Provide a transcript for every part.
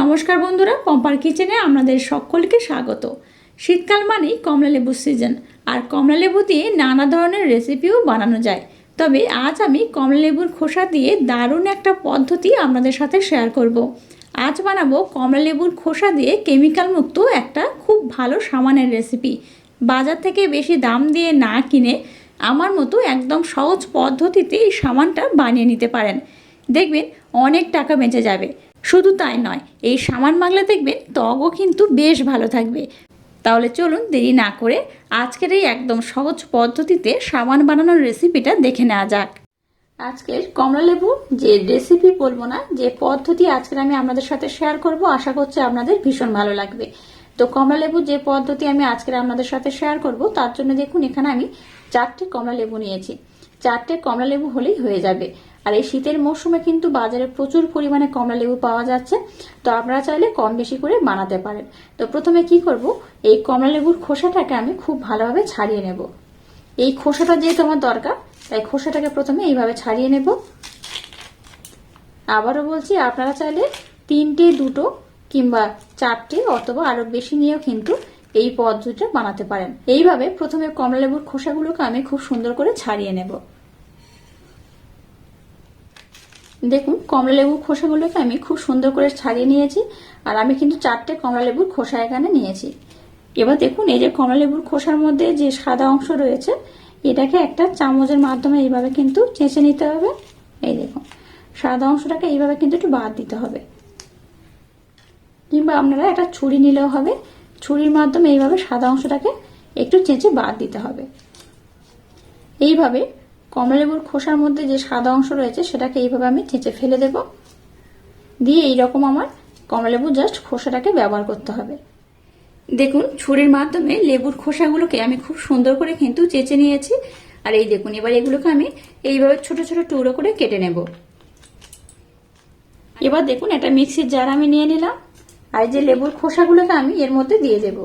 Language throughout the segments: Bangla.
নমস্কার বন্ধুরা পম্পার কিচেনে আপনাদের সকলকে স্বাগত। শীতকাল মানেই কমলা লেবু সিজন আর কমলালেবু দিয়ে নানা ধরনের রেসিপিও বানানো যায়। তবে আজ আমি কমলালেবুর খোসা দিয়ে দারুণ একটা পদ্ধতি আপনাদের সাথে শেয়ার করব। আজ বানাবো কমলালেবুর খোসা দিয়ে কেমিক্যাল মুক্ত একটা খুব ভালো সামানের রেসিপি বাজার থেকে বেশি দাম দিয়ে না কিনে আমার মতো একদম সহজ পদ্ধতিতে এই সামানটা বানিয়ে নিতে পারেন। দেখবেন অনেক টাকা বেঁচে যাবে। শুধু তাই নয়, এই সামান মাগলে দেখবেন ত্বকও কিন্তু বেশ ভালো থাকবে। তাহলে চলুন দেরি না করে আজকের এই একদম সহজ পদ্ধতিতে সাবান বানানোর রেসিপিটা দেখে নেওয়া যাক। আজকের কমলা লেবু যে রেসিপি বলব না, যে পদ্ধতি আজকের আমি আপনাদের সাথে শেয়ার করব, আশা করছি আপনাদের ভীষণ ভালো লাগবে। তো কমলা লেবু যে পদ্ধতি আমি আজকের আপনাদের সাথে শেয়ার করব, তার জন্য দেখুন এখানে আমি চারটে কমলা লেবু নিয়েছি। চারটে কমলা লেবু হলেই হয়ে যাবে। আর এই শীতের মরশুমে কিন্তু বাজারে প্রচুর পরিমাণে কমলা লেবু পাওয়া যাচ্ছে। তো আপনারা চাইলে কম বেশি করে বানাতে পারেন। তো প্রথমে কি করব? এই কমলা লেবুর খোসাটাকে আমি খুব ভালোভাবে ছাড়িয়ে নেব। এই খোসাটা যেহেতু আমার দরকার, তাই খোসাটাকে প্রথমে এইভাবে ছাড়িয়ে নেব। আবারও বলছি, আপনারা চাইলে তিনটে, দুটো কিংবা চারটে অথবা আরও বেশি নিয়েও কিন্তু এই পদ্ধতিটা বানাতে পারেন। এইভাবে প্রথমে কমলা লেবুর খোসাগুলোকে আমি খুব সুন্দর করে ছাড়িয়ে নেব। দেখুন, কমলা লেবুর খোসাগুলোকে আমি খুব সুন্দর করে ছাড়িয়ে নিয়েছি, আর আমি কিন্তু চারটে কমলা লেবুর খোসা এখানে নিয়েছি। এবার দেখুন, এই যে কমলা লেবুর খোসার মধ্যে যে সাদা অংশ রয়েছে, এটাকে একটা চামচের মাধ্যমে এইভাবে কিন্তু চেঁচে নিতে হবে। এই দেখুন, সাদা অংশটাকে এইভাবে কিন্তু একটু বাদ দিতে হবে। কিংবা আপনারা একটা ছুরি নিলেও হবে, ছুরির মাধ্যমে এইভাবে সাদা অংশটাকে একটু চেঁচে বাদ দিতে হবে। এইভাবে কমলালেবুর খোসার মধ্যে যে সাদা অংশ রয়েছে, সেটাকে এইভাবে আমি চেঁচে ফেলে দেব। দিয়ে এইরকম আমার কমলালেবু জাস্ট খোসাটাকে ব্যবহার করতে হবে। দেখুন, ছুরির মাধ্যমে লেবুর খোসাগুলোকে আমি খুব সুন্দর করে কিন্তু চেঁচে নিয়েছি। আর এই দেখুন, এবার এগুলোকে আমি এইভাবে ছোট ছোট টুকরো করে কেটে নেব। এবার দেখুন, একটা মিক্সির জার আমি নিয়ে নিলাম। আর যে লেবুর খোসাগুলোকে আমি এর মধ্যে দিয়ে দেব।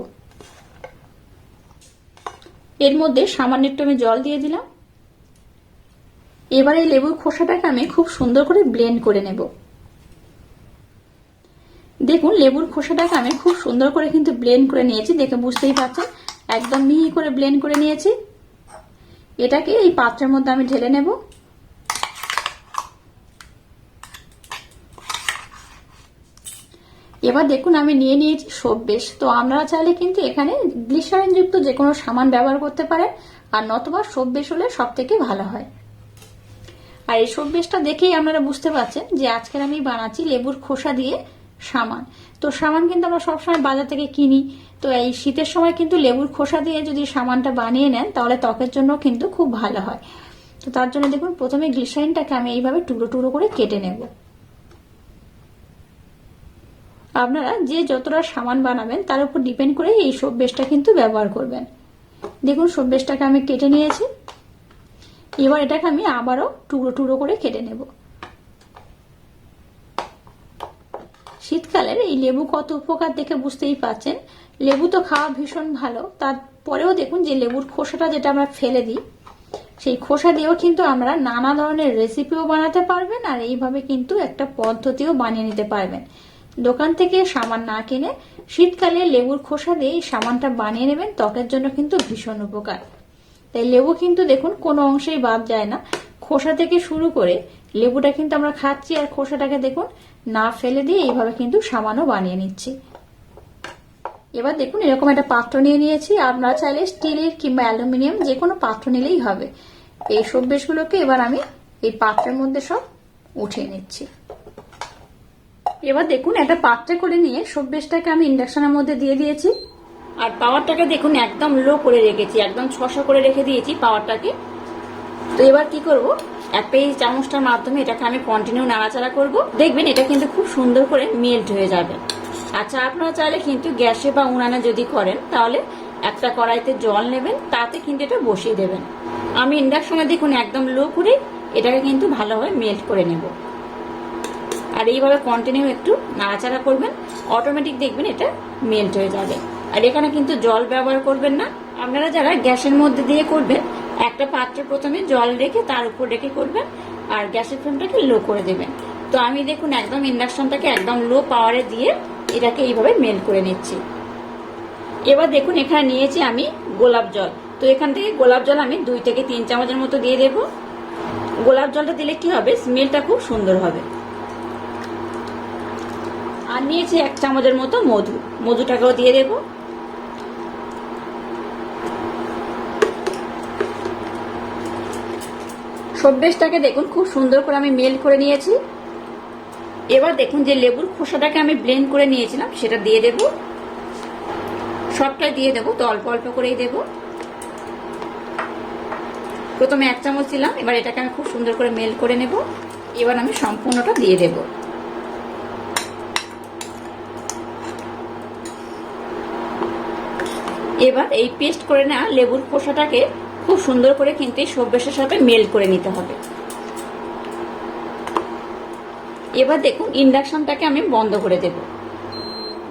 এর মধ্যে সামান্য একটু আমি জল দিয়ে দিলাম। এবার এই লেবুর খোসাটাকে আমি খুব সুন্দর করে ব্লেন্ড করে নেব। দেখুন, লেবুর খোসাটাকে আমি খুব সুন্দর করে কিন্তু ব্লেন্ড করে নিয়েছি, দেখে বুঝতেই পারছেন, একদম মিহি করে ব্লেন্ড করে নিয়েছি। এটাকে এই পাত্রের মধ্যে আমি ঢেলে নেব। এবার দেখুন, আমি নিয়ে নিয়েছি সব্বেশ তো আপনারা চাইলে কিন্তু এখানে গ্লিসারিন যুক্ত যে কোনো সামান ব্যবহার করতে পারেন, আর নতবা সব্বেশ হলে সব থেকে ভালো হয়। আর এই সব্বেশটা দেখেই আপনারা বুঝতে পারছেন যে আজকের আমি বানাচ্ছি লেবুর খোসা দিয়ে সামান। তো সামান কিন্তু আমরা সবসময় বাজার থেকে কিনি। তো এই শীতের সময় কিন্তু লেবুর খোসা দিয়ে যদি সামানটা বানিয়ে নেন, তাহলে ত্বকের জন্য কিন্তু খুব ভালো হয়। তো তার জন্য দেখুন, প্রথমে গ্লিসারিনটাকে আমি এইভাবে টুকরো টুকরো করে কেটে নেব। আপনারা যে যতটা সামান বানাবেন, তার উপর ডিপেন্ড করে এই সব্বেশটা কিন্তু ব্যবহার করবেন। দেখুন সব্বেশটাকে আমি কেটে নিয়েছি। এবার এটাকে আমি আবারও টুকরো টুকরো করে কেটে নেব। শীতকালের এই লেবু কত উপকার দেখে বুঝতেই পাচ্ছেন লেবু তো খাওয়া ভীষণ ভালো। তারপরেও দেখুন যে লেবুর খোসাটা যেটা আমরা ফেলে দিই, সেই খোসা দিয়েও কিন্তু আমরা নানা ধরনের রেসিপিও বানাতে পারবেন আর এইভাবে কিন্তু একটা পদ্ধতিও বানিয়ে নিতে পারবেন। দোকান থেকে সামান না কিনে শীতকালে লেবুর খোসা দিয়ে এই সামানটা বানিয়ে নেবেন, ত্বকের জন্য কিন্তু ভীষণ উপকার। তাই লেবু কিন্তু দেখুন কোনো অংশেই বাদ যায় না। খোসা থেকে শুরু করে লেবুটা কিন্তু আমরা খাচ্ছি আর খোসাটাকে দেখুন না ফেলে দিয়ে এইভাবে কিন্তু সামানও বানিয়ে নিচ্ছি। এবার দেখুন এরকম একটা পাত্র নিয়ে নিয়েছি। আপনারা চাইলে স্টিলের কিংবা অ্যালুমিনিয়াম যে কোনো পাত্র নিলেই হবে। এই সব্বেশগুলোকে এবার আমি এই পাত্রের মধ্যে সব উঠিয়ে নিচ্ছি। এবার দেখুন একটা পাত্রে করে নিয়ে সব্বেশটাকে আমি ইন্ডাকশনের মধ্যে দিয়ে দিয়েছি। আর পাওয়ারটাকে দেখুন, একদম লো করে রেখেছি, একদম ছশো করে রেখে দিয়েছি পাওয়ারটাকে তো এবার কি করব? একটা এই চামচটার মাধ্যমে এটাকে আমি কন্টিনিউ নাড়াচাড়া করব। দেখবেন এটা কিন্তু খুব সুন্দর করে মেল্ট হয়ে যাবে। আচ্ছা আপনারা চাইলে কিন্তু গ্যাসে বা উনানে যদি করেন, তাহলে একটা কড়াইতে জল নেবেন, তাতে কিন্তু এটা বসিয়ে দেবেন। আমি ইন্ডাকশনে দেখুন, একদম লো করে এটাকে কিন্তু ভালোভাবে মেল্ট করে নেব। আর এইভাবে কন্টিনিউ একটু নাড়াচাড়া করবেন অটোমেটিক দেখবেন এটা মেল্ট হয়ে যাবে। আর এখানে কিন্তু জল ব্যবহার করবেন না। আপনারা যারা গ্যাসের মধ্যে দিয়ে করবেন, একটা পাত্রে প্রথমে জল রেখে তার উপর রেখে করবেন আর গ্যাসের ফ্লেমটাকে লো করে দেবেন। তো আমি দেখুন একদম ইন্ডাকশনটাকে একদম লো পাওয়ারে দিয়ে এটাকে এইভাবে মেল করে নিচ্ছি। এবার দেখুন এখানে নিয়েছি আমি গোলাপ জল। তো এখান থেকে গোলাপ জল আমি দুই থেকে তিন চামচের মতো দিয়ে দেব। গোলাপ জলটা দিলে কি হবে? স্মেলটা খুব সুন্দর হবে। আর নিয়েছি এক চামচের মতো মধু। মধুটাকেও দিয়ে দেব। সব্বেশটাকে দেখুন, খুব সুন্দর করে আমি মেল করে নিয়েছি। এবার দেখুন যে লেবুর খোসাটাকে আমি ব্লেন্ড করে নিয়েছিলাম, সেটা দিয়ে দেব। সবটাই দিয়ে দেবো, তো অল্প অল্প করেই দেব। প্রথমে এক চামচ দিলাম, এবার এটাকে আমি খুব সুন্দর করে মেল করে নেব। এবার আমি সম্পূর্ণটা দিয়ে দেব। এবার এই পেস্ট করে নেওয়া লেবুর খোসাটাকে খুব সুন্দর করে কিন্তু এই সব্যেশের সাথে মেল করে নিতে হবে। এবার দেখুন, ইন্ডাকশনটাকে আমি বন্ধ করে দেব।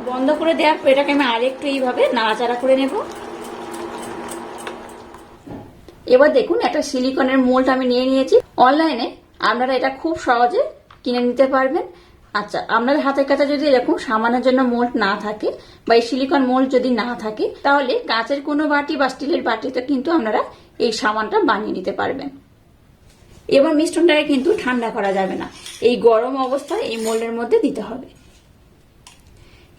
বন্ধ করে দেওয়ার পর এটাকে আমি আরেকটু এইভাবে নাড়াচাড়া করে নেব। এবার দেখুন, একটা সিলিকনের মোল্ড আমি নিয়ে নিয়েছি। অনলাইনে আপনারা এটা খুব সহজে কিনে নিতে পারবেন। আচ্ছা আপনাদের হাতের কাছে যদি এরকম সামানের জন্য মোল্ড না থাকে বা এই সিলিকন মোল্ড যদি না থাকে, তাহলে কাঁচের কোনো বাটি বা স্টিলের বাটিতে কিন্তু আপনারা এই সামানটা বানিয়ে নিতে পারবেন। এবার মিশ্রণটাকে কিন্তু ঠান্ডা করা যাবে না। এই গরম অবস্থায় এই মোল্ডের মধ্যে দিতে হবে।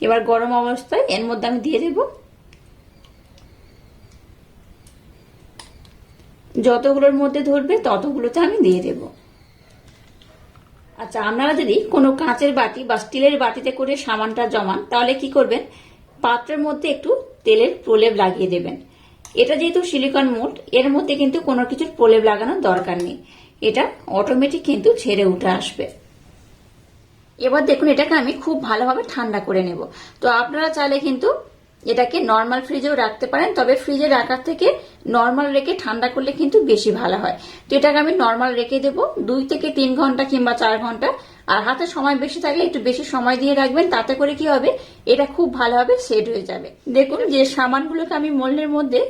এবার গরম অবস্থায় এর মধ্যে আমি দিয়ে দেব যতগুলোর মধ্যে ধরবে ততগুলোতে আমি দিয়ে দেব। আচ্ছা আপনারা যদি কোনো কাঁচের বাটি বা স্টিলের বাটিতে করে সামানটা জমান, তাহলে কি করবেন? পাত্রের মধ্যে একটু তেলের প্রলেপ লাগিয়ে দেবেন। এটা যেহেতু সিলিকন মোল্ড, এর মধ্যে কিন্তু কোনো কিছুর প্রলেপ লাগানোর দরকার নেই। এটা অটোমেটিক কিন্তু ছেড়ে উঠে আসবে। এবার দেখুন, এটাকে আমি খুব ভালোভাবে ঠান্ডা করে নেব। তো আপনারা চাইলে কিন্তু এটাকে নর্মাল ফ্রিজেও রাখতে পারেন, তবে ফ্রিজে রাখার থেকে নর্মাল রেখে ঠান্ডা করলে কিন্তু বেশি ভালো হয়। তো এটাকে আমি নর্মাল রেখে দেব, দুই থেকে তিন ঘণ্টা কিংবা চার ঘণ্টা। আর হাতে সময় বেশি থাকলে একটু বেশি সময় দিয়ে রাখবেন, তাতে করে কি হবে, এটা খুব ভালোভাবে সেট হয়ে যাবে। দেখুন যে সামানগুলোকে আমি মোল্ডের মধ্যে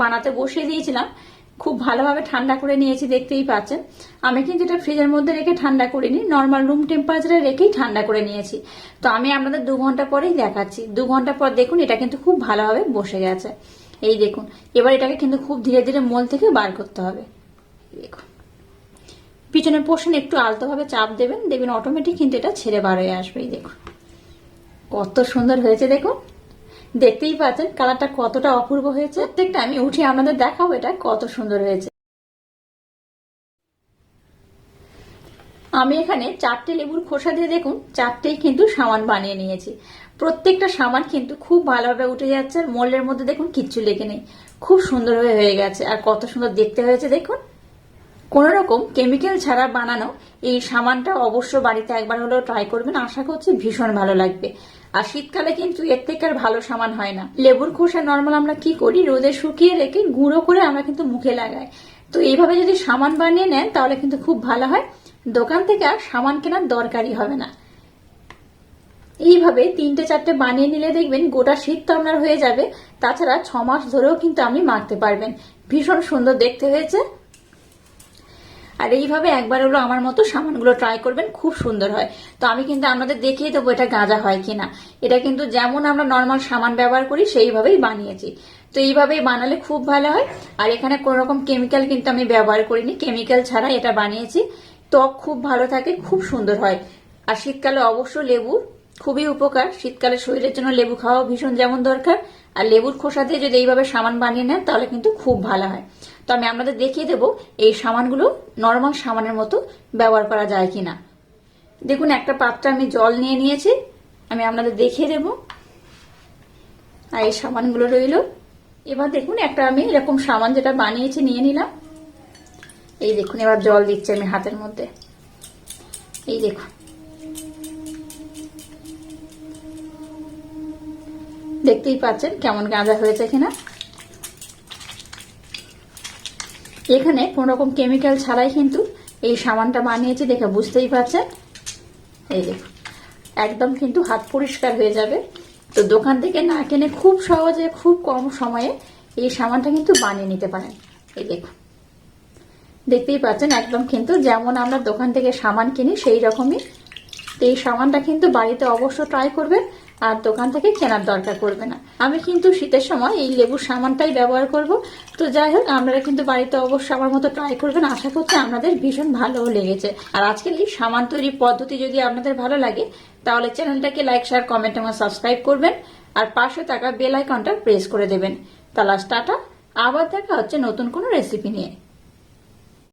বানাতে বসিয়ে দিয়েছিলাম খুব ভালোভাবে ঠান্ডা করে নিয়েছি, দেখতেই পাচ্ছেন। আমি কিন্তু এটা ফ্রিজের মধ্যে রেখে ঠান্ডা করিনি নর্মাল রুম টেম্পারেচারে রেখেই ঠান্ডা করে নিয়েছি। তো আমি আপনাদের দু ঘণ্টা পরেই দেখাচ্ছি। দু ঘণ্টা পর দেখুন, এটা কিন্তু খুব ভালোভাবে বসে গেছে। এই দেখুন, এবার এটাকে কিন্তু খুব ধীরে ধীরে মোল থেকে বার করতে হবে। দেখুন। পিছনের পোর্শন একটু আলতোভাবে চাপ দেবেন, দেখবেন অটোমেটিক কিন্তু এটা ছেড়ে বার হয়ে আসবে, এই দেখুন। কত সুন্দর হয়েছে, দেখুন। দেখতেই পাচ্ছেন, কালারটা কতটা অপূর্ব হয়েছে। প্রত্যেকটা আমি উঠে আপনাদের দেখাবো এটা কত সুন্দর হয়েছে। আমি এখানে চারটে লেবুর খোসা দিয়ে দেখুন, চারটেই কিন্তু সামান বানিয়ে নিয়েছি। প্রত্যেকটা সামান কিন্তু খুব ভালোভাবে উঠে যাচ্ছে, আর মোল্ডের মধ্যে দেখুন কিচ্ছু লেগে নেই। খুব সুন্দর হয়ে হয়ে গেছে, আর কত সুন্দর দেখতে হয়েছে দেখুন। কোন রকম কেমিক্যাল ছাড়া বানানো এই সামানটা অবশ্য বাড়িতে একবার হলেও ট্রাই করবেন, আশা করছি ভীষণ ভালো লাগবে। আর শীতকালে কিন্তু এর থেকে আর ভালো সামান হয় না। লেবুর খোসা নর্মাল আমরা কি করি? রোদে শুকিয়ে রেখে গুঁড়ো করে আমরা কিন্তু মুখে লাগাই। তো এইভাবে যদি সামান বানিয়ে নেন, তাহলে কিন্তু খুব ভালো হয়। দোকান থেকে আর সামান কেনার দরকারই হবে না। এইভাবে তিনটে চারটে বানিয়ে নিলে দেখবেন গোটা শীত তো আপনার হয়ে যাবে। তাছাড়া ছ মাস ধরেও কিন্তু আপনি মাখতে পারবেন। ভীষণ সুন্দর দেখতে হয়েছে। আর এইভাবে একবার হলো আমার মতো সামানগুলো ট্রাই করবেন, খুব সুন্দর হয়। তো আমি কিন্তু আপনাদের দেখিয়ে দেবো এটা গাঁজা হয় কিনা। এটা কিন্তু যেমন আমরা নর্মাল সামান ব্যবহার করি, সেইভাবেই বানিয়েছি। তো এইভাবেই বানালে খুব ভালো হয়। আর এখানে কোনো রকম কেমিক্যাল কিন্তু আমি ব্যবহার করিনি। কেমিক্যাল ছাড়া এটা বানিয়েছি। ত্বক খুব ভালো থাকে, খুব সুন্দর হয়। আর শীতকালে অবশ্য লেবু খুবই উপকার। শীতকালে শরীরের জন্য লেবু খাওয়া ভীষণ যেমন দরকার। আর লেবুর খোসা দিয়ে যদি এইভাবে সামান বানিয়ে নেন, তাহলে কিন্তু খুব ভালো হয়। তো আমি আপনাদের দেখিয়ে দেবো এই সামানগুলো নর্মাল সামানের মতো ব্যবহার করা যায় কি না দেখুন, একটা পাত্রে আমি জল নিয়ে নিয়েছি। আমি আপনাদের দেখিয়ে দেব। আর এই সামানগুলো রইল। এবার দেখুন, একটা আমি এরকম সামান যেটা বানিয়েছি, নিয়ে নিলাম। এই দেখুন, এবার জল দিচ্ছি আমি হাতের মধ্যে। এই দেখুন। দেখতেই পাচ্ছেন কেমন গাঁজা হয়েছে কিনা। এখানে কোন রকম কেমিক্যাল ছাড়াই কিন্তু এই সামানটা বানিয়েছি দেখে বুঝতেই পারছেন এই দেখুন একদম কিন্তু হাত পরিষ্কার হয়ে যাবে। তো দোকান থেকে না কিনে খুব সহজে, খুব কম সময়ে এই সামানটা কিন্তু বানিয়ে নিতে পারেন। এই দেখুন। দেখতেই পাচ্ছেন একদম কিন্তু যেমন আমরা দোকান থেকে সামান কিনি, সেই রকমই। তো এই সামানটা কিন্তু বাড়িতে অবশ্য ট্রাই করবেন। আর দোকান থেকে কেনার দরকার পড়বে না। আমি কিন্তু শীতের সময় এই লেবুর সামানটাই ব্যবহার করব। তো যাই হোক, আপনারা কিন্তু বাড়িতে অবশ্যই আমার মতো ট্রাই করবেন। আশা করছি আপনাদের ভীষণ ভালোও লেগেছে। আর আজকের এই সামান তৈরির পদ্ধতি যদি আপনাদের ভালো লাগে, তাহলে চ্যানেলটাকে লাইক শেয়ার কমেন্ট এবং সাবস্ক্রাইব করবেন। আর পাশে থাকা বেল আইকনটা প্রেস করে দেবেন। তাহলে টাটা। আবার দেখা হচ্ছে নতুন কোনো রেসিপি নিয়ে।